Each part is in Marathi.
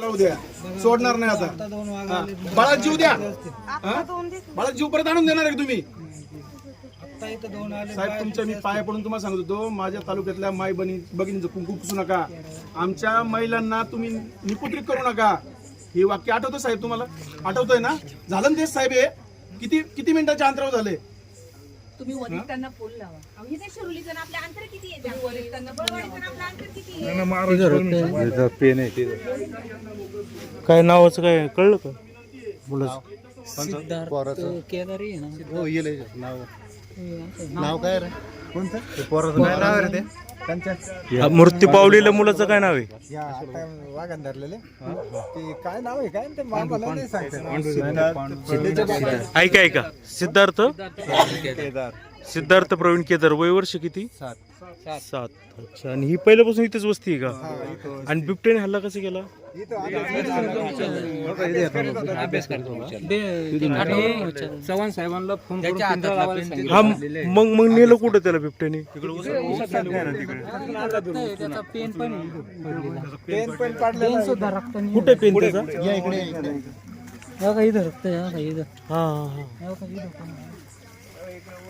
राहू द्या. सोडणार नाही आता. हा. बाळा जीव द्या. हा? बाळा जीव परत आणून देणार आहे का तुम्ही? साहेब तुमच्या मी पाया पडून तुम्हाला सांगत होतो माझ्या तालुक्यातल्या माय बनी भगिनीचं कुंकू पुसू नका. आमच्या महिलांना तुम्ही निपुत्रित करू नका. हे वाक्य आठवतं साहेब तुम्हाला? आठवतंय ना? झालं ना तेच साहेब हे? किती किती मिनिटाच्या अंतरावर झाले? तुम्ही वरिष्ठांना फोन लावा. अहो, इथे शिरोलीचं आपलं अंतर किती आहे? वरिष्ठांना बळवाडीचं आपलं अंतर किती आहे? पेन आहे ते काय नावाचं काय? कळलं का? मुलाचं हो येईल नाव. नाव काय रे? कोणतं? ते पोराचं काय नाव आहे रे ते? त्यांच्या मृत्यू पावलेल्या मुलाचं काय नाव आहे? या आता वागण धरलेले. ते काय नाव आहे? काय? ते मला नाही सांगता ऐका ऐका. सिद्धार्थ? केदार सिद्धार्थ प्रवीण केदार वय वर्ष किती? सात. सात. अच्छा आणि ही पहिल्यापासून इथेच वस्ती आहे का? आणि बिबट्याने हल्ला कसं केला? चव्हाण साहेबांना फोन. हा मग मग नेलं कुठं त्याला बिबट्याने. कुठे पेन त्याचा? या इकडे या इकडे. हो हो. हा.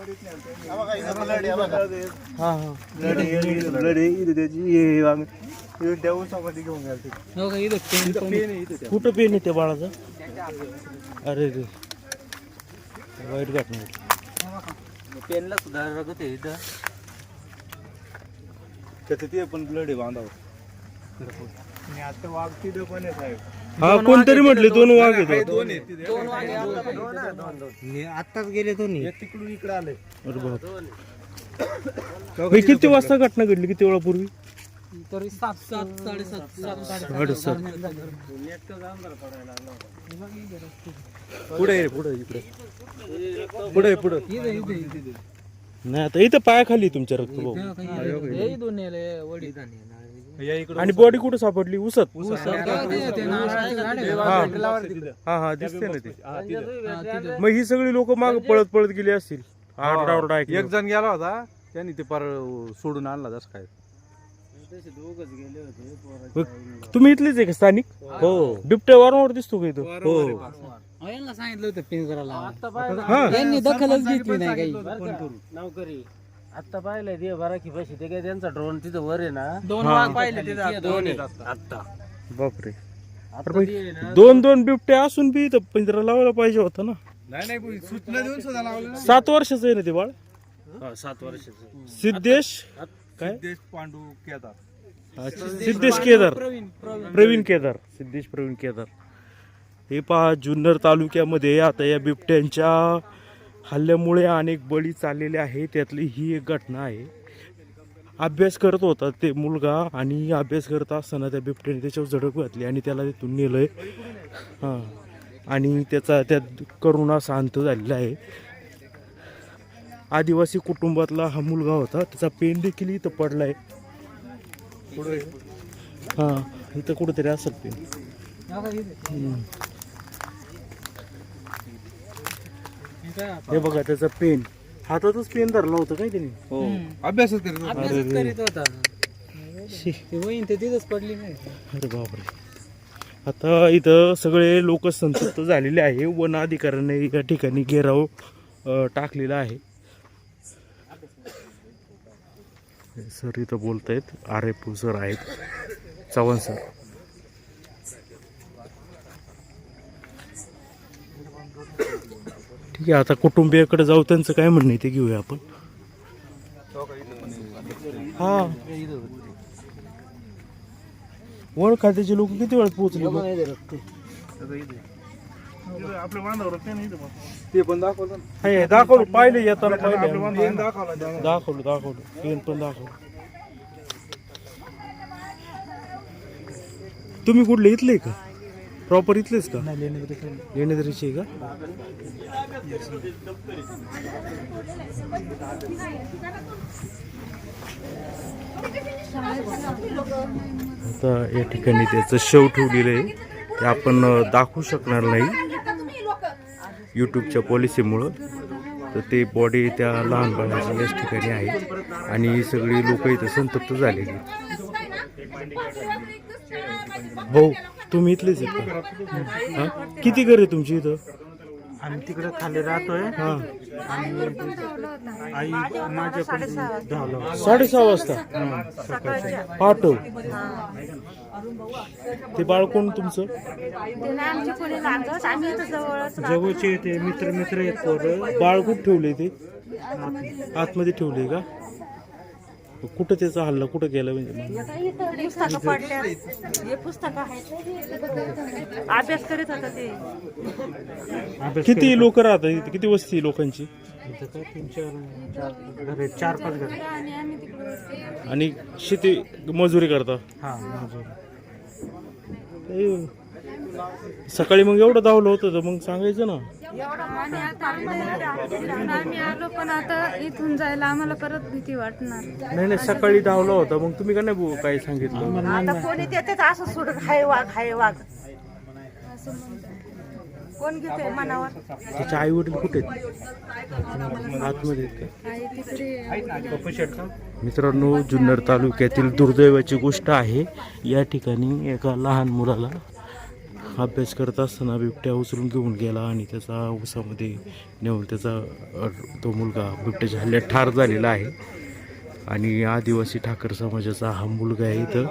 हा हो आहे. हा आहे. हा हा इथं त्याची हे- हे वांग- हे त्या उसामध्ये घेऊन. हो का इथं पेन आहे. कुठं पेन आहे त्या बाळाचा अरे रे वाईट घटना. पेनला सुद्धा रगत आहे इथं त्याचं ते पण ब्लड आहे बांधावर आणि आता वाघ तिथं पण आहे साहेब हा कोणतरी म्हटले दोन वाघ येतो दोन. आत्ताच गेले दोन्ही. तिकडून इकडे आले. अरे बाप. हे किती वाजता घटना घडली किती वेळापूर्वी? तरी सात सात साडेसात सात साडेसात. पुढे पुढे इकडे. पुढे पुढे. नाही आता इथं पायाखाली तुमच्या रक्त भाऊ हो का इथं. हे दोन नेले, वडी या इकडे आणि बॉडी कुठं सापडली? उसत? हा हा दिसते ना ते. हा, तिथं. मग ही सगळी लोक माग पळत पळत गेली असतील. एक. जण गेला होता त्यांनी ते पार सोडून आणला जसं काय. मग तुम्ही इथलेच आहे का स्थानिक? हो. बिबट्या वारंवार दिसतो का इथं? हो. यांना सांगितलं होतं हा यांनी दखलच घेतली नाही काही. नोकरी आता पाहिलंय ते बाराकी पैसे ते काय त्यांचा ड्रोन तिथं वर आहे ना. दोन वाघ पाहिले तिथं दोन आहेत आता बापरे. आता अरे ते आहे ना, दोन दोन बिबट्या असून बी इथं पिंजरा लावायला पाहिजे होता ना. नाही नाही सूचना देऊन सुद्धा लावलं सात वर्षाचं आहे ना ते बाळ? हा, सात वर्षाचं. सिद्धेश? काय? देश पांडू केदार. अच्छा, सिद्धेश केदार. प्रवीण केदार. सिद्धेश प्रवीण केदार. हे पहा जुन्नर तालुक्यामध्ये आता या बिबट्यांच्या हल्ल्यामुळे अनेक बळी चाललेले आहे. त्यातली ही एक घटना आहे. अभ्यास करत होता ते मुलगा आणि अभ्यास करत असताना त्या बिबट्याने त्याच्यावर झडप घातली आणि त्याला तिथून नेलंय. हां. आणि त्याचा त्यात करुणा शांत झालेला आहे. आदिवासी कुटुंबातला हा मुलगा होता. त्याचा पेन देखील इथं पडलाय. हां. इथं कुठेतरी असेल पेन. हो. हे हे बघा त्याचा पेन. हातातच पेन धरला होता काय त्याने? अभ्यासच करत होता. अभ्यासच करीत होता. शी. ते वहीन ते तिथंच पडली नाही. अरे बापरे. आता इथं सगळे लोक संतप्त झालेले आहे. वन अधिकाऱ्याने या ठिकाणी घेराव अ, टाकलेला आहे. हे सर इथं बोलतायत. आर एफ सर आहेत. चव्हाण सर. ठीक आहे आता कुटुंबियाकडे जाऊ त्यांचं काय म्हणणं ते घेऊया आपण. हा. वन खात्याचे लोक किती वेळात पोहोचले मग? ते पण दाखवलं ना. हे दाखवलं पाहिले येताना पाहिले. दाखवलं त्यानं. दाखवलं दाखवलं. पेन पण दाखवलं. तुम्ही कुठले इथले का? प्रॉपर इथलेच का? लेणेदरीचे का? आता या ठिकाणी त्याचं शव ठेवलेलं आहे. ते आपण दाखवू शकणार नाही. यूट्यूबच्या पॉलिसीमुळं तर ते बॉडी त्या लहान बाळाच्या याच ठिकाणी आहे. आणि ही सगळी लोक इथं संतप्त झालेली भाऊ तुम्ही इथलेच आहेत का? हा? किती घर आहे तुमची इथं? आम्ही तिकडे खाली राहतोय. हा. आई माझ्या धावलं. साडेसहा वाजता? पाठव ते बाळ कोण तुमचं आमची कोणी लागत आम्ही इथं जवळच जवळचे ते मित्र मित्र आहेत पोरं. बाळ कुठं ठेवले ते? आतमध्ये. ठेवले का? कुठं त्याचा हल्ला कुठं गेला म्हणजे? पुस्तकं पडल्या हे पुस्तकं आहेत अभ्यास करीत होता ते किती लोक राहतात इथे? किती वस्ती आहे लोकांची? इथं काय तीन चार घर आहेत, चार पाच घर आणि शेती मजुरी करता? हा मजूर. सकाळी मग एवढं धावलं होतं तर मग सांगायचं ना. आम्ही आता आम्ही आलो पण आता इथून जायला आम्हाला परत भीती वाटणार. नाही नाही सकाळी धावला होता. मग तुम्ही का नाही भाऊ काही सांगितलं? आता कोणी देते असं सोडून हाय वाघ हाय वाघ. कोण घेते मनावर? त्याचे आई वडील कुठे आहेत? आतमध्ये आहेत का? आई तिकडे मित्रांनो जुन्नर तालुक्यातील दुर्दैवाची गोष्ट आहे या ठिकाणी एका लहान मुलाला अभ्यास करत असताना बिबट्या उचलून घेऊन गेला आणि त्याचा उसामध्ये नेऊन त्याचा तो मुलगा बिबट्याच्या हल्ल्यात ठार झालेला आहे. आणि आदिवासी ठाकर समाजाचा हा मुलगा आहे इथं.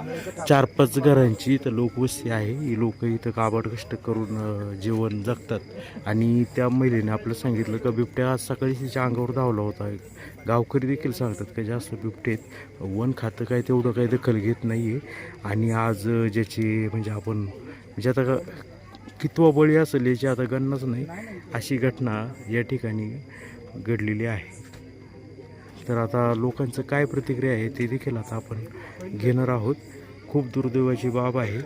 चार पाच घरांची इथं लोकवस्ती आहे. ही लोक इथं काबाड कष्ट करून जेवण जगतात. आणि त्या महिलेने आपलं सांगितलं का बिबट्या आज सकाळी तिच्या अंगावर धावला होता. गावकरी देखील सांगतात का जास्त बिबटेत वन खातं काय तेवढं काही दखल घेत नाही आहे आणि आज ज्याची म्हणजे आपण म्हणजे आता कितवा बळी असेल याची आता गणनाच नाही. अशी घटना या ठिकाणी घडलेली आहे. तर आता लोकांचं काय प्रतिक्रिया आहे ते देखील आता आपण घेणार आहोत. खूप दुर्दैवाची बाब आहे.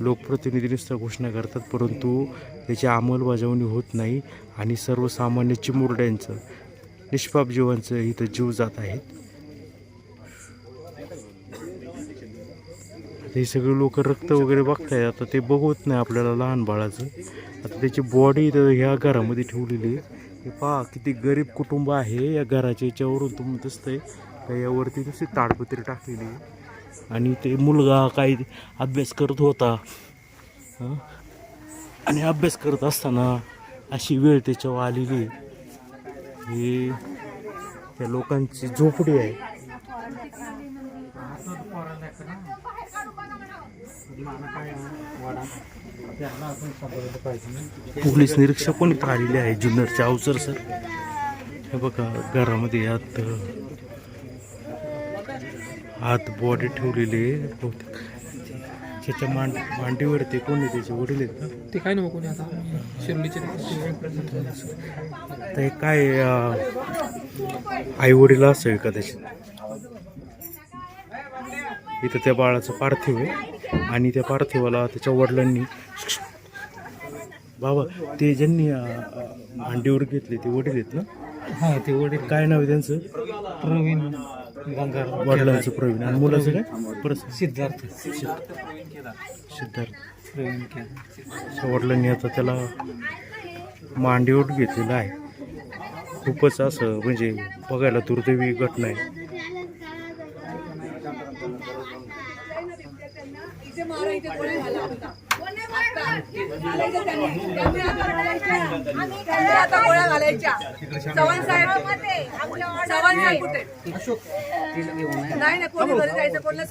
लोकप्रतिनिधी नुसतं घोषणा करतात परंतु त्याची अंमलबजावणी होत नाही आणि सर्वसामान्य चिमुरड्यांचं निष्पाप जीवांचं इथं जीव जात आहेत. हे सगळे लोक रक्त वगैरे बघताय आता ते बघवत नाही आपल्याला लहान बाळाचं. आता त्याची बॉडी ह्या घरामध्ये ठेवलेली आहे. हे पहा किती गरीब कुटुंब आहे. या घराच्या याच्यावरून तुम्ही दिसतंय का यावरती नुसती ताडपत्री टाकलेली आहे. आणि ते मुलगा काही अभ्यास करत होता. आणि अभ्यास करत असताना अशी वेळ त्याच्यावर आलेली आहे. हे त्या लोकांची झोपडी आहे. पोलीस निरीक्षक पण इथं आलेले आहे जुन्नरचे अवसर सर. हे बघा घरामध्ये आत आत बॉडी ठेवलेली बहुतेक. त्याच्या मांड मांडीवरती कोणी त्याचे वडील आहेत का? ते काय नको कोणी आता? शिर्डीचे हे काय आई वडील असेल का त्याचे? इथं त्या बाळाचं पार्थिव आहे. आणि त्या पार्थिवाला त्याच्या वडिलांनी बाबा ते ज्यांनी मांडीवर घेतले ते वडील आहेत ना? हा ते वडील. काय नाव आहे त्यांचं? प्रवीण गंगार वडिलांचं प्रवीण. आणि मुलाचं काय परत? सिद्धार्थ. सिद्धार्थ. प्रवीण केदार. त्याच्या वडिलांनी आता त्याला मांडीवर घेतलेलं आहे. खूपच असं म्हणजे बघायला दुर्दैवी घटना आहे. इथे मारा इथे कोणी घाला आता. त्यांनी आता गोळ्या घालायच्या चव्हाण साहेब चव्हाण साहेब कुठे नाही नाही कोणी घरी जायचं कोणाला